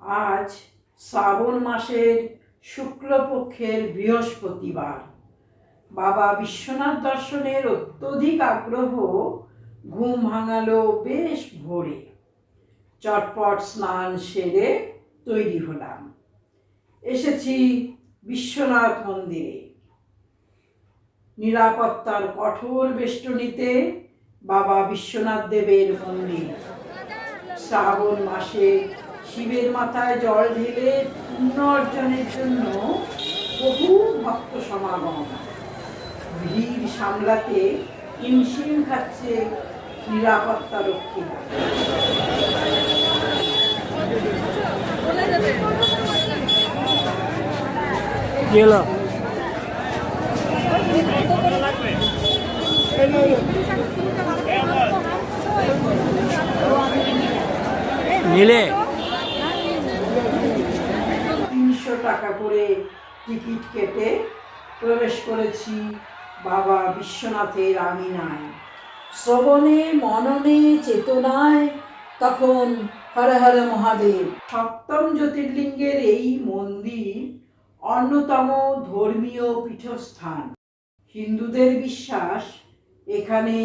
আজ শ্রাবণ মাসের শুক্লপক্ষের বৃহস্পতিবার। বাবা বিশ্বনাথ দর্শনের অত্যধিক আগ্রহ ঘুম ভাঙালো বেশ ভোরে। চটপট স্নান সেরে তৈরি হলাম। এসেছি বিশ্বনাথ মন্দিরে। নিরাপত্তার কঠোর বেষ্টনীতে বাবা বিশ্বনাথ দেবের মন্দির। শ্রাবণ মাসে শিবের মাথায় জল ঢেলে পুণ্য অর্জনের জন্য বহু ভক্ত সমাগম। ভিড় সামলাতে হিমশিম খাচ্ছে নিরাপত্তা রক্ষীরা গেল। নিলে। টাকা করে টিকিট কেটে প্রবেশ করেছি বাবা বিশ্বনাথের আঙিনায়। শ্রবণে, মননে, চেতনায় তখন হরে হরে মহাদেব। সপ্তম জ্যোতির্লিঙ্গের এই মন্দির অন্যতম ধর্মীয় পীঠস্থান। হিন্দুদের বিশ্বাস, এখানে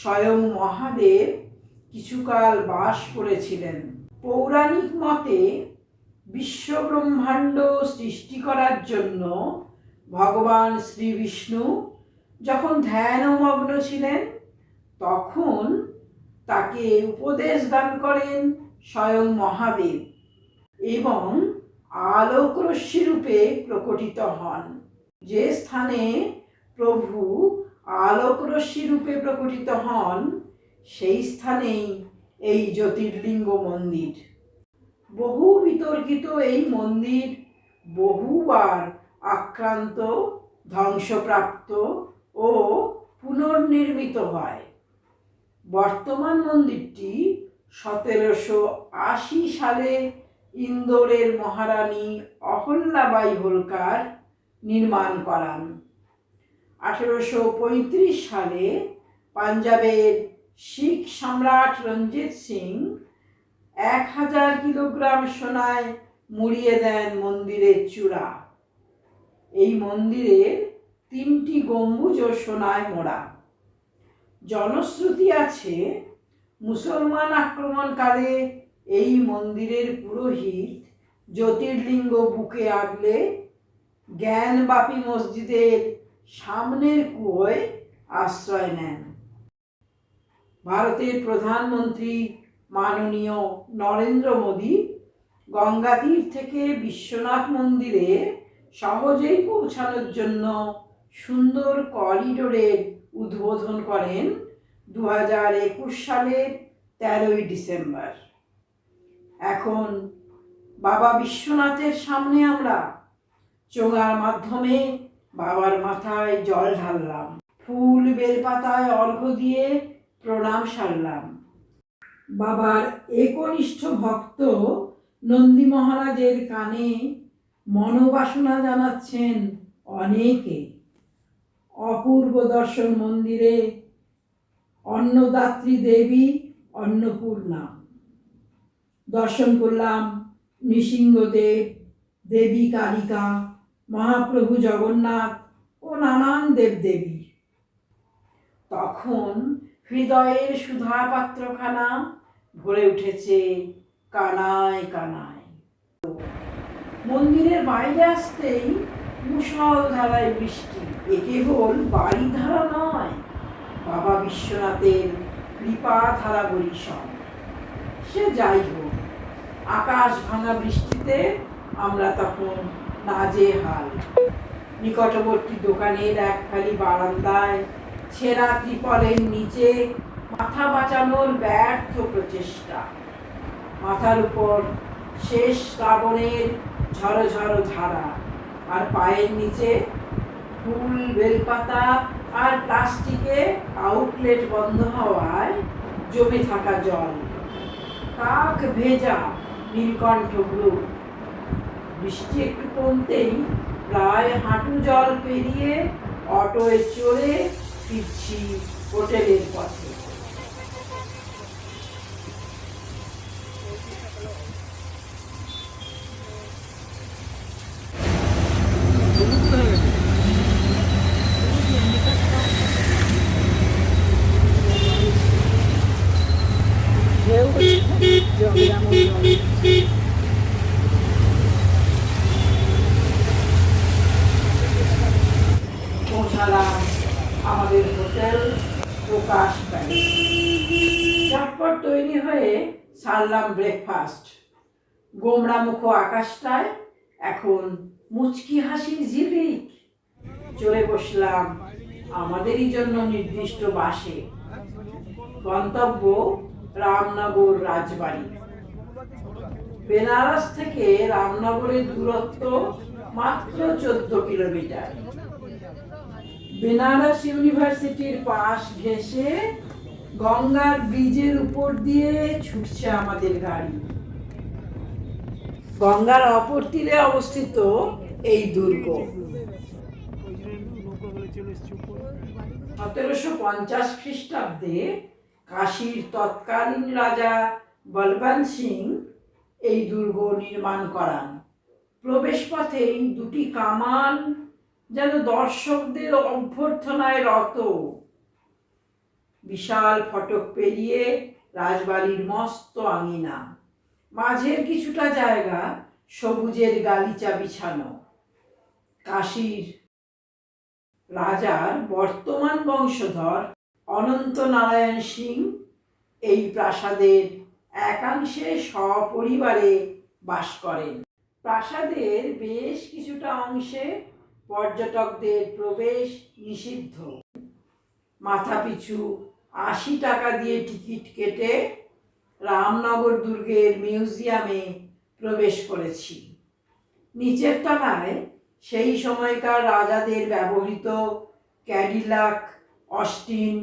স্বয়ং মহাদেব কিছুকাল বাস করেছিলেন। পৌরাণিক মতে বিশ্ব ব্রহ্মাণ্ড সৃষ্টি করার জন্য ভগবান শ্রী বিষ্ণু যখন ধ্যানমগ্ন ছিলেন, তখন তাকে উপদেশ দান করেন স্বয়ং মহাদেব এবং আলোকরশ্মি রূপে প্রকটিত হন। যে স্থানে প্রভু আলোকরশ্মি রূপে প্রকটিত হন, সেই স্থানেই এই জ্যোতির্লিঙ্গ মন্দির। বহু বিতর্কিত এই মন্দির বহুবার আক্রান্ত, ধ্বংসপ্রাপ্ত ও পুনর্নির্মিত হয়। বর্তমান মন্দিরটি সতেরোশো আশি সালে ইন্দোরের মহারানী অহল্যাবাই হোলকার নির্মাণ করান। আঠেরোশো পঁয়ত্রিশ সালে পাঞ্জাবের শিখ সম্রাট রঞ্জিত সিং এক হাজার কিলোগ্রাম সোনায় মুড়িয়ে দেন মন্দিরের চূড়া। এই মন্দিরের তিনটি গম্বুজ ও সোনায় মোড়া। জনশ্রুতি আছে, মুসলমান আক্রমণকালে এই মন্দিরের পুরোহিত জ্যোতির্লিঙ্গ বুকে আগলে জ্ঞানবাপী মসজিদের সামনের কুয়োয় আশ্রয় নেন। ভারতের প্রধানমন্ত্রী মাননীয় নরেন্দ্র মোদী গঙ্গাতীর থেকে বিশ্বনাথ মন্দিরে সহজেই পৌঁছানোর জন্য সুন্দর করিডোরের উদ্বোধন করেন দু হাজার একুশ সালের তেরোই ডিসেম্বর। এখন বাবা বিশ্বনাথের সামনে আমরা চোঙার মাধ্যমে বাবার মাথায় জল ঢাললাম, ফুল বেলপাতায় অর্ঘ্য দিয়ে প্রণাম সারলাম। বাবার একনিষ্ঠ ভক্ত নন্দী মহারাজের কানে মনোবাসনা জানাচ্ছেন অনেকে। অপূর্ব দর্শন মন্দিরে অন্নদাত্রী দেবী অন্নপূর্ণা। দর্শন করলাম নৃসিংহদেব, দেবী কালিকা, মহাপ্রভু জগন্নাথ ও নানান দেবদেবী। তখন হৃদয়ের সুধা পাত্রখানা ভরে উঠেছে কানায় কানায়। মন্দিরের বাইরে আসতেই মুসল ধারায় বৃষ্টি। এ কেবল বাড়ি ধারা নয়, বাবা বিশ্বনাথের কৃপা ধারা বলি সব সে যাই হোক, আকাশ ভাঙা বৃষ্টিতে আমরা তখন নাজে হাল নিকটবর্তী দোকানের একখালি বারান্দায় ছেঁড়া ত্রিপলের নিচে মাথা বাঁচানোর ব্যর্থ প্রচেষ্টা। মাথার উপর শেষ শ্রাবণের ঝড়ো ঝড়ো ধারা, আর পায়ের নিচে ফুল, বেলপাতা আর প্লাস্টিকে আউটলেট বন্ধ হওয়ায় জমে থাকা জল। কাক ভেজা নীলকণ্ঠ ব্লু। বৃষ্টি একটু কমতেই প্রায় হাঁটু জল পেরিয়ে অটোয় চড়ে ফিরছি হোটেলের পথে। হোটেল প্রকাশ ঝটপট তৈরি হয়ে সারলাম ব্রেকফাস্ট গোমড়া মুখ আকাশটায় এখন মুচকি হাসির ঝিলিক। চলে বসলাম আমাদেরই জন্য নির্দিষ্ট বাসে। গন্তব্য রামনগর রাজবাড়ি। বেনারস থেকে রামনগরের দূরত্ব মাত্র চোদ্দ কিলোমিটার। বেনারস ইউনিভার্সিটির পাশ ঘেঁষে গঙ্গার ব্রিজের উপর দিয়ে ছুটছে আমাদের গাড়ি। গঙ্গার অপর তীরে অবস্থিত এই দুর্গ। সতেরোশো পঞ্চাশ খ্রিস্টাব্দে কাশীর তৎকালীন রাজা বলবন্ত সিং এই দুর্গ নির্মাণ করান। প্রবেশপথেই দুটি কামান যেন দর্শকদের অভ্যর্থনায় রত। বিশাল ফটক পেরিয়ে রাজবাড়ির মস্ত আঙিনা। মাঝের কিছুটা জায়গা সবুজের গালিচা বিছানো। কাশীর রাজার বর্তমান বংশধর অনন্ত নারায়ণ সিং এই প্রাসাদের একাংশে সপরিবারে বাস করেন। প্রাসাদের বেশ কিছুটা অংশে পর্যটকদের প্রবেশ নিষিদ্ধ। মাথাপিছু আশি টাকা দিয়ে টিকিট কেটে রামনগর দুর্গের মিউজিয়ামে প্রবেশ করেছি। নিচের তলায় সেই সময়কার রাজাদের ব্যবহৃত ক্যাডিলাক অস্টিন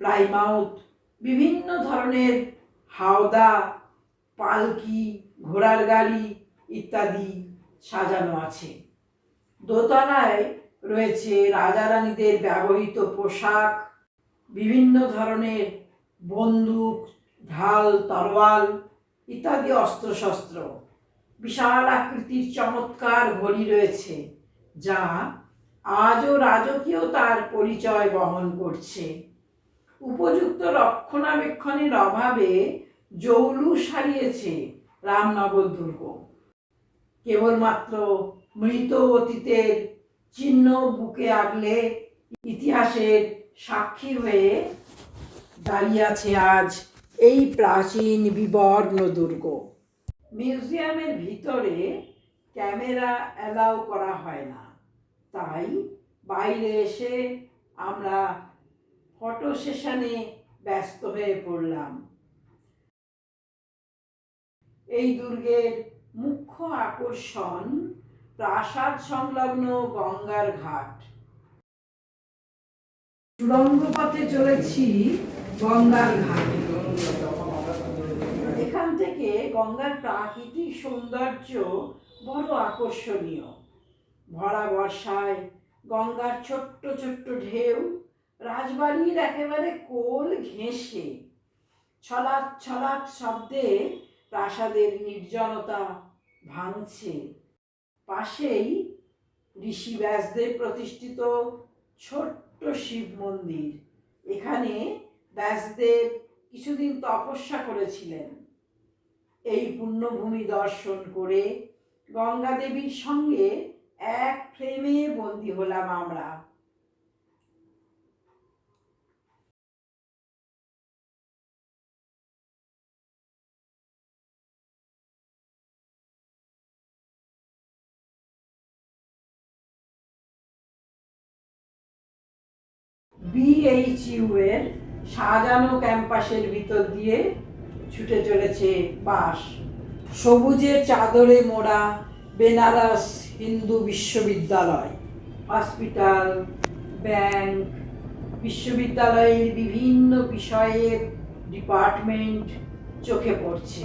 প্লাইমাউথ বিভিন্ন ধরনের হাওদা, পালকি, ঘোড়ার গাড়ি ইত্যাদি সাজানো আছে। দোতলায় রয়েছে রাজা রানীদের ব্যবহৃত পোশাক, বিভিন্ন ধরনের বন্দুক, ঢাল, তরোয়াল ইত্যাদি অস্ত্রশস্ত্র। বিশাল আকৃতির চমৎকার ঘড়ি রয়েছে, যা আজও রাজকীয়তার পরিচয় বহন করছে। উপযুক্ত রক্ষণাবেক্ষণের অভাবে জৌলুস হারিয়েছে রামনগর দুর্গ। কেবলমাত্র মৃত অতীতের চিহ্ন বুকে আগলে ইতিহাসের সাক্ষী হয়ে দাঁড়িয়ে আছে আজ এই প্রাচীন বিবর্ণ দুর্গ। মিউজিয়ামের ভিতরে ক্যামেরা অ্যালাউ করা হয় না। তাই বাইরে এসে আমরা ফটো সেশনে ব্যস্ত হয়ে পড়লাম। এই দুর্গের মুখ্য আকর্ষণ প্রাসাদ সংলগ্ন গঙ্গার ঘাট। সুড়ঙ্গ পথে চলেছি গঙ্গার ঘাটে। এখান থেকে গঙ্গার প্রাকৃতিক সৌন্দর্য বড় আকর্ষণীয়। ভরা বর্ষায় গঙ্গার ছোট্ট ছোট্ট ঢেউ, রাজবাড়ির একেবারে কোল ঘেঁষে। ছলাৎ ছলাৎ শব্দে প্রাসাদের নির্জনতা ভাঙছে। পাশেই ঋষি ব্যাসদেব প্রতিষ্ঠিত ছোট্ট শিব মন্দির। এখানে ব্যাসদেব কিছুদিন তপস্যা করেছিলেন। এই পুণ্যভূমি দর্শন করে গঙ্গা দেবীর সঙ্গে এক ফ্রেমে বন্দী হলাম আমরা। বিএইচইউ এর সাজানো ক্যাম্পাসের ভিতর দিয়ে ছুটে চলেছে বাস। সবুজের চাদরে মোড়া বেনারস হিন্দু বিশ্ববিদ্যালয়। হসপিটাল, ব্যাংক, বিশ্ববিদ্যালয়ের বিভিন্ন বিষয়ের ডিপার্টমেন্ট চোখে পড়ছে।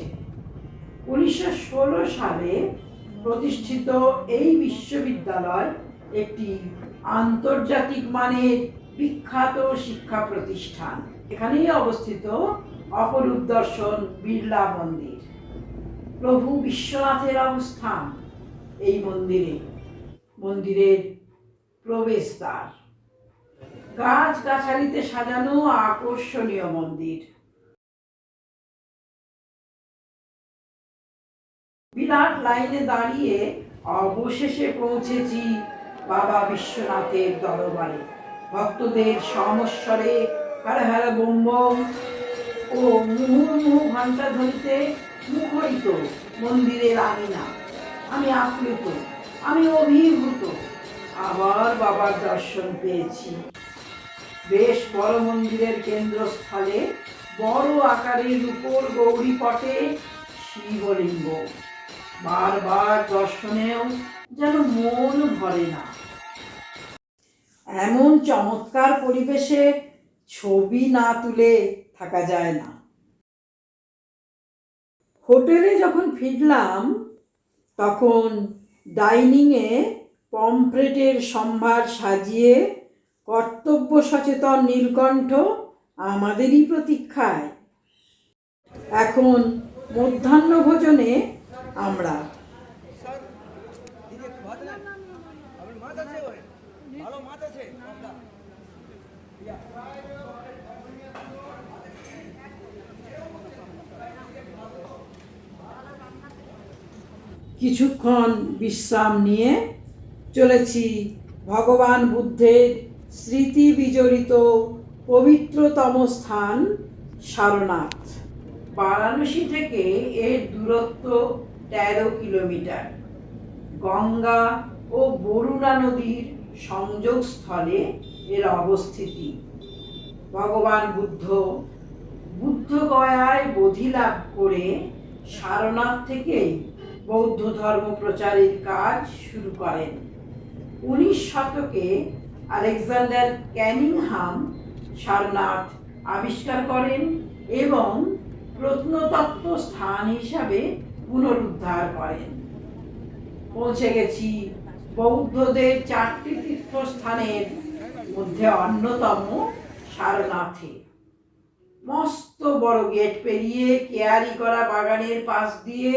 উনিশশো ষোলো সালে প্রতিষ্ঠিত এই বিশ্ববিদ্যালয় একটি আন্তর্জাতিক মানের বিখ্যাত শিক্ষা প্রতিষ্ঠান। এখানেই অবস্থিত অপরূপ দর্শন বিড়লা মন্দির। প্রভু বিশ্বনাথের অবস্থান এই মন্দিরে। মন্দিরের প্রবেশদ্বার। গাছ গাছালিতে সাজানো আকর্ষণীয় মন্দির। বিরাট লাইনে দাঁড়িয়ে অবশেষে পৌঁছেছি বাবা বিশ্বনাথের দরবারে। ভক্তদের সমস্বরে হারে হারে বোম ও মুহুর্মুহু ঘণ্টা ধরিতে মুখরিত মন্দিরের আঙিনা আমি আপ্লুত, আমি অভিভূত, আবার বাবার দর্শন পেয়েছি। বেশ বড় মন্দিরের কেন্দ্রস্থলে বড় আকারের উপর গৌরী পটে শিবলিঙ্গ। বারবার দর্শনেও যেন মন ভরে না। এমন চমৎকার পরিবেশে ছবি না তুলে থাকা যায় না। হোটেলে যখন ফিরলাম, তখন ডাইনিংয়ে পমফ্রেটের সম্ভার সাজিয়ে কর্তব্য সচেতন নীলকণ্ঠ আমাদেরই প্রতীক্ষায়। এখন মধ্যাহ্ন ভোজনে আমরা দিদি একটু ভাত নেন আপনার মাছ আছে ওই ভালো মাছ আছে কিছুক্ষণ বিশ্রাম নিয়ে চলেছি ভগবান বুদ্ধের স্মৃতি বিজড়িত পবিত্রতম স্থান সারনাথ। বারাণসী থেকে এর দূরত্ব তেরো কিলোমিটার। গঙ্গা ও বরুণা নদীর সংযোগস্থলে এর অবস্থিতি। ভগবান বুদ্ধ বুদ্ধ গয়ায় বোধি লাভ করে সারনাথ থেকে বৌদ্ধ ধর্ম প্রচারের কাজ শুরু করেন। উনিশ শতকে আলেকজান্ডার ক্যানিংহাম সারনাথ আবিষ্কার করেন এবং প্রত্নতত্ত্ব স্থান হিসাবে পুনরুদ্ধার করেন। পৌঁছে গেছি বৌদ্ধদের চারটি তীর্থস্থানের মধ্যে অন্যতম সারনাথে। মস্ত বড় গেট পেরিয়ে কেয়ারি করা বাগানের পাশ দিয়ে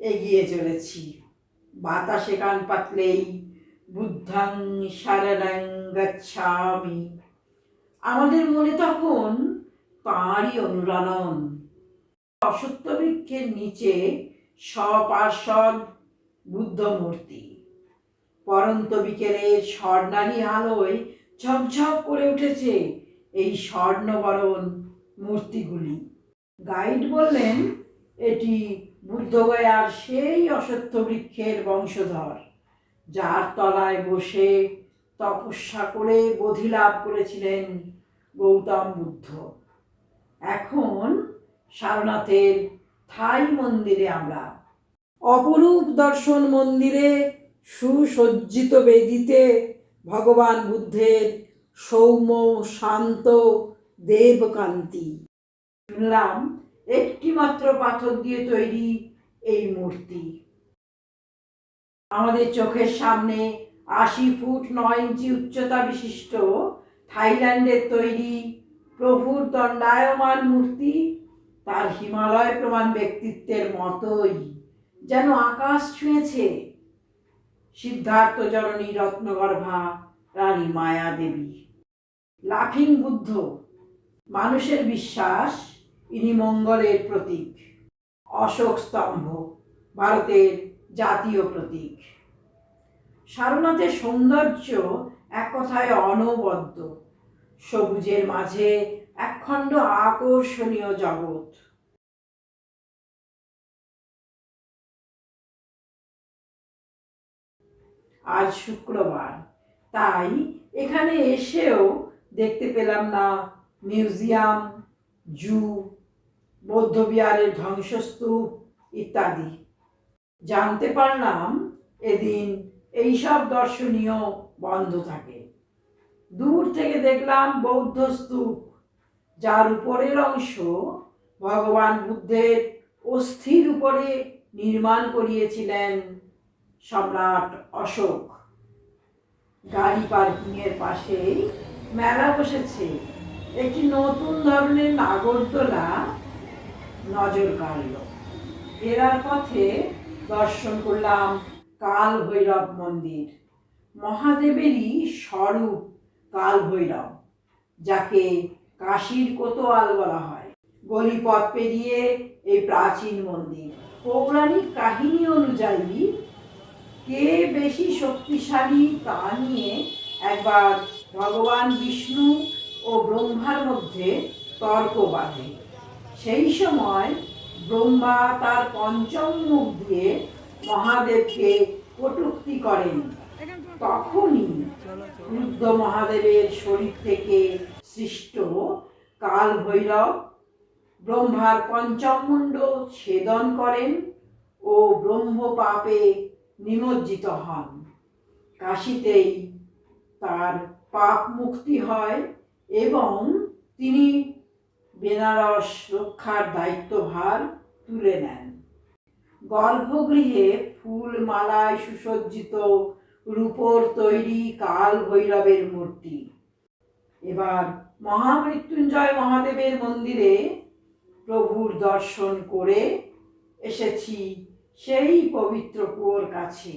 এগিয়ে চলেছি। বাতাসে কান পাতলেই বুদ্ধাং শরণাং গচ্ছামি। আমাদের মনে তখন তাঁরই অনুরণন অসত্য বৃক্ষের নিচে স্বপার্শ্বদ বুদ্ধ মূর্তি পরন্ত বিকেলের স্বর্ণালী আলোয় ঝকঝক করে উঠেছে এই স্বর্ণবরণ মূর্তিগুলি। গাইড বললেন, এটি বুদ্ধগয়ার সেই অসত্য বৃক্ষের বংশধর, যার তলায় বসে তপস্যা করে বোধি লাভ করেছিলেন গৌতম বুদ্ধ। এখন সারনাথের থাই মন্দিরে আমরা। অপরূপ দর্শন মন্দিরে সুসজ্জিত বেদিতে ভগবান বুদ্ধের সৌম্য শান্ত দেবকান্তি। শুনলাম একটি মাত্র পাথর দিয়ে তৈরি এই মূর্তি। আমাদের চোখের সামনে আশি ফুট নয় ইঞ্চি উচ্চতা বিশিষ্ট থাইল্যান্ডের তৈরি প্রভুর দণ্ডায়মান মূর্তি তার হিমালয় প্রমাণ ব্যক্তিত্বের মতোই, যেন আকাশ ছুঁয়েছে। সিদ্ধার্থ জননী রত্নগর্ভা, রানী মায়া দেবী। লাফিং বুদ্ধ, মানুষের বিশ্বাস, ইনি মঙ্গলের প্রতীক। অশোক স্তম্ভ, ভারতের জাতীয় প্রতীক। সারনাথের সৌন্দর্য এক কথায় অনবদ্য। সবুজের মাঝে একখণ্ড আকর্ষণীয় জগৎ। আজ শুক্রবার। তাই এখানে এসেও দেখতে পেলাম না মিউজিয়াম, জু, বৌদ্ধবিহারের ধ্বংসস্তূপ ইত্যাদি। জানতে পারলাম এদিন এইসব দর্শনীয় বন্ধ থাকে। দূর থেকে দেখলাম বৌদ্ধ স্তূপ যার উপরের অংশ ভগবান বুদ্ধের অস্থির উপরে নির্মাণ করিয়েছিলেন। সম্রাট অশোক। গাড়ি পার্কিংয়ের পাশেই মেলা বসেছে। একটি নতুন ধরনের নাগরদোলা নজর কাড়ল। ফেরার পথে দর্শন করলাম কাল ভৈরব মন্দির। মহাদেবেরই স্বরূপ কাল ভৈরব যাকে কাশীর কোতোয়াল বলা হয়। গলিপথ পেরিয়ে এই প্রাচীন মন্দির। পৌরাণিক কাহিনী অনুযায়ী কে বেশি শক্তিশালী তা নিয়ে একবার ভগবান বিষ্ণু ও ব্রহ্মার মধ্যে তর্ক বাঁধে। সেই সময় ব্রহ্মা তার পঞ্চম মুখ দিয়ে মহাদেবকে কটুক্তি করেন। তখনই ক্রুদ্ধ মহাদেবের শরীর থেকে সৃষ্ট কাল ভৈরব ব্রহ্মার পঞ্চম মুণ্ড ছেদন করেন ও ব্রহ্ম পাপে নিমজ্জিত হন। কাশিতেই তার পাপ মুক্তি হয় এবং তিনি বেনারস রক্ষার দায়িত্বভার তুলে নেন। গর্ভগৃহে ফুল মালায় সুসজ্জিত রূপোর তৈরি কাল ভৈরবের মূর্তি। এবার মহামৃত্যুঞ্জয় মহাদেবের মন্দিরে প্রভুর দর্শন করে এসেছি সেই পবিত্র কুয়োর কাছে।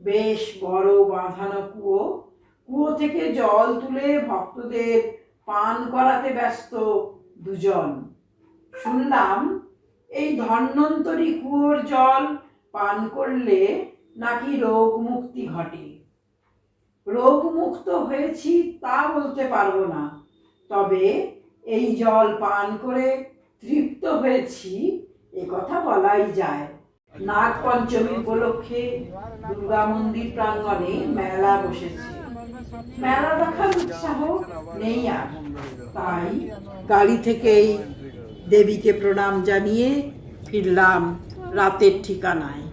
বেশ বড় বাঁধানো কুয়ো কুয়ো থেকে জল তুলে ভক্তদের পান করাতে ব্যস্ত দুজন। শুনলাম, এই ধন্বন্তরী কুয়োর জল পান করলে নাকি রোগ মুক্তি ঘটে। রোগ মুক্ত হয়েছি তা বলতে পারব না, তবে এই জল পান করে তৃপ্ত হয়েছি, এ কথা বলাই যায়। নাগ পঞ্চমী উপলক্ষে দুর্গা মন্দির প্রাঙ্গণে মেলা বসেছে। মেলা দেখার উৎসাহ নেই আর। তাই গাড়ি থেকেই দেবীকে প্রণাম জানিয়ে ফিরলাম রাতের ঠিকানায়।